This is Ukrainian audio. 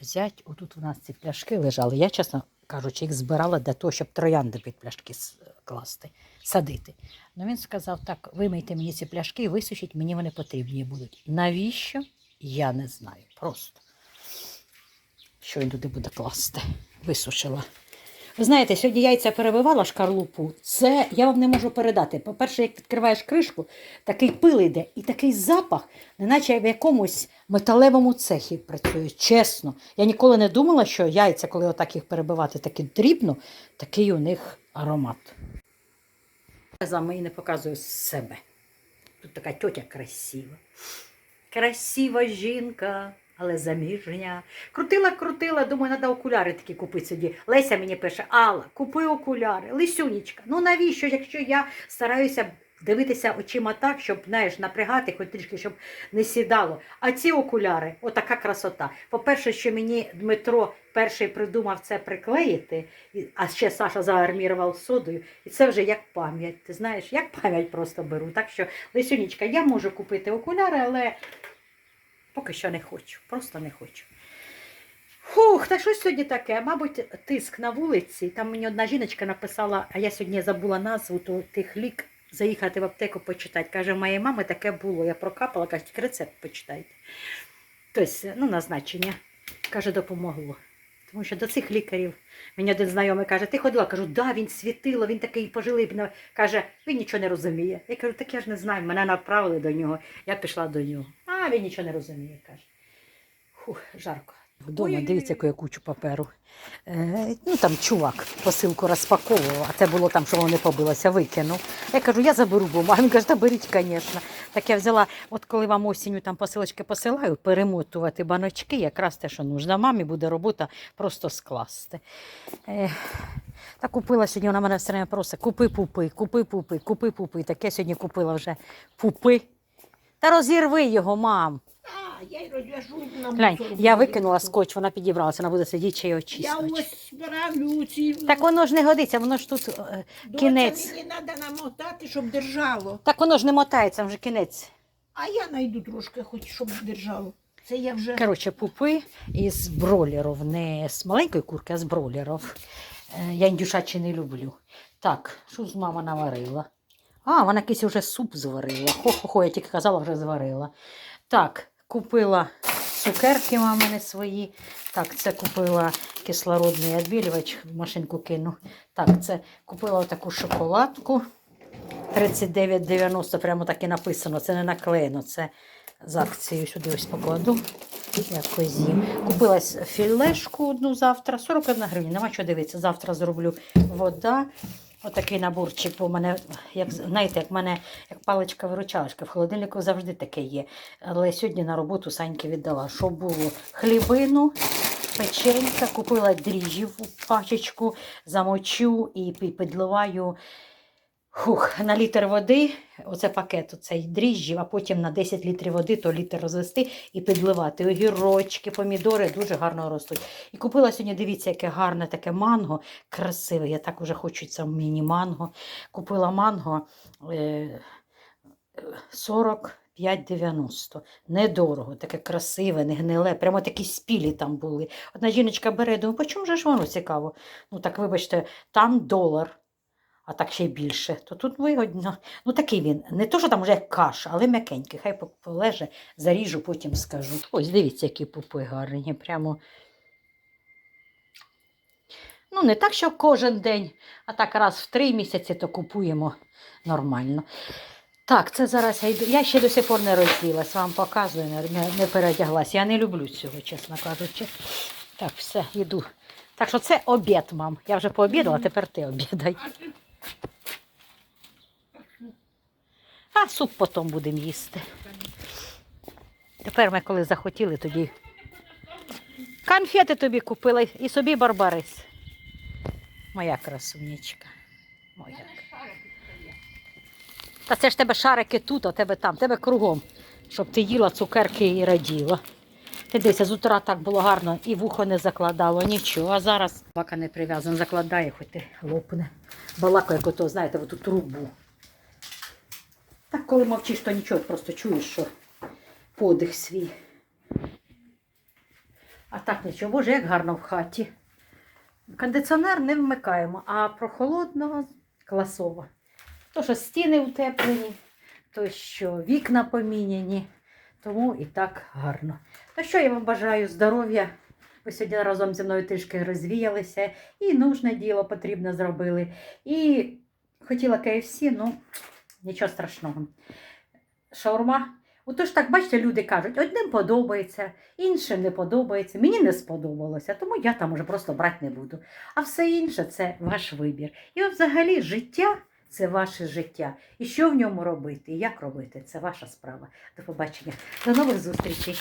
Взять, отут у нас ці пляшки лежали. Я, чесно кажучи, їх збирала для того, щоб троянди під пляшки класти, садити. Ну він сказав: так, вимийте мені ці пляшки і висушіть, мені вони потрібні будуть. Навіщо? Я не знаю. Просто що він туди буде класти. Висушила. Ви знаєте, сьогодні яйця перебивала шкарлупу. Це я вам не можу передати. По-перше, як відкриваєш кришку, такий пил йде і такий запах, неначе в якомусь металевому цехі працюю. Чесно. Я ніколи не думала, що яйця, коли отак їх перебивати такі дрібно, такий у них аромат. Я за і не показую себе. Тут така тьотя красива. Красива жінка, але заміжня. Крутила, крутила, думаю, треба окуляри такі купити собі. Леся мені пише: Алла, купи окуляри. Лисюнічка, ну навіщо, якщо я стараюся дивитися очима так, щоб знаєш, напрягати хоч трішки, щоб не сідало. А ці окуляри, отака красота. По-перше, що мені Дмитро перший придумав це приклеїти, а ще Саша заармірував содою. І це вже як пам'ять. Ти знаєш, як пам'ять просто беру. Так що, Лисюнічка, я можу купити окуляри, але поки що не хочу. Просто не хочу. Фух, та щось сьогодні таке. Мабуть, тиск на вулиці. Там мені одна жіночка написала, а я сьогодні забула назву то тих лік. Заїхати в аптеку почитати. Каже, в моєї мами таке було. Я прокапала, каже, тільки рецепт почитайте. Тобто, ну, назначення. Каже, допомогло. Тому що до цих лікарів мені один знайомий каже, ти ходила? Кажу, да, він світило, він такий пожилий. Каже, він нічого не розуміє. Я кажу, так я ж не знаю, мене направили до нього. Я пішла до нього. А він нічого не розуміє, каже. Фух, жарко. Вдома, дивіться, яку я кучу паперу. Е, ну там чувак посилку розпаковував, а це було там, що воно не побилося, викинув. Я кажу, я заберу бумагу. Він каже, та беріть, звісно. Так я взяла, от коли вам осінню там посилочки посилаю, перемотувати баночки, якраз те, що нужно. Мамі буде робота просто скласти. Е, та купила сьогодні, вона мене все время просить, купи пупи, купи пупи, купи пупи. Так я сьогодні купила вже пупи. Та розірви його, мам. А, я й розв'яжу на Глянь, я викинула скотч, вона підібралася, вона буде сидіти чи Я очистити. ось збираю ці. Так воно ж не годиться, воно ж тут е, Доця, кінець. Мені треба намотати, щоб держало. Так воно ж не мотається, вже кінець. А я знайду трошки, хоч щоб держало. Це я вже. Коротше, пупи із бролерів, не з маленької курки, а з бролерів. Е, Я індюшачі не люблю. Так, що ж мама наварила? А, вона якийсь вже суп зварила. Хо-хо-хо, я тільки казала, вже зварила. Так, купила цукерки мамини свої. Так, це купила кислородний відбілювач, машинку кину. Так, це купила таку шоколадку. 39,90, прямо так і написано. Це не наклеєно, це з акцією сюди ось покладу. Якось. Купила філешку одну завтра, 41 гривня, нема що дивитися. Завтра зроблю вода. Отакий наборчик, бо мене, як знаєте, як мене як паличка виручалочка в холодильнику завжди таке є. Але сьогодні на роботу Саньки віддала. Що було? Хлібину, печенька, купила дріжджів пачечку, замочу і підливаю Хух, на літр води, оце пакет оцей дріжджів, а потім на 10 літрів води, то літр розвести і підливати. Огірочки, помідори дуже гарно ростуть. І купила сьогодні, дивіться, яке гарне таке манго, красиве. Я так уже хочу це міні-манго. Купила манго е, е, 45,90. Недорого, таке красиве, не гниле. Прямо такі спілі там були. Одна жіночка бере, думаю, по чому ж воно цікаво? Ну так, вибачте, там долар а так ще й більше, то тут вигодно. Ну такий він. Не то, що там вже як каша, але м'якенький. Хай полеже, заріжу, потім скажу. Ось дивіться, які пупи гарні. Прямо. Ну, не так, що кожен день, а так раз в три місяці то купуємо нормально. Так, це зараз я йду. Я ще до сих пор не розділась, вам показую, не, не, не передяглась. Я не люблю цього, чесно кажучи. Так, все, йду. Так що це обід, мам. Я вже пообідала, тепер ти обідай. А суп потім будемо їсти. Тепер ми коли захотіли, тоді конфети тобі купила і собі барбарис. Моя красунечка. Моя. Та це ж тебе шарики тут, а тебе там, тебе кругом, щоб ти їла цукерки і раділа. Ти дивися, з утра так було гарно і вухо не закладало, нічого. А зараз бака не прив'язана, закладає, хоч і лопне. Балака, як ото, знаєте, в ту трубу. Так, коли мовчиш, то нічого, просто чуєш, що подих свій. А так нічого, боже, як гарно в хаті. Кондиціонер не вмикаємо, а прохолодного класово. То, що стіни утеплені, то що вікна поміняні, тому і так гарно. Ну що, я вам бажаю здоров'я. Ви сьогодні разом зі мною трішки розвіялися, і нужне діло потрібно зробили. І хотіла KFC, ну нічого страшного. Шаурма. Отож так, бачите, люди кажуть, одним подобається, іншим не подобається. Мені не сподобалося, тому я там уже просто брати не буду. А все інше це ваш вибір. І от взагалі життя це ваше життя. І що в ньому робити, і як робити, це ваша справа. До побачення. До нових зустрічей.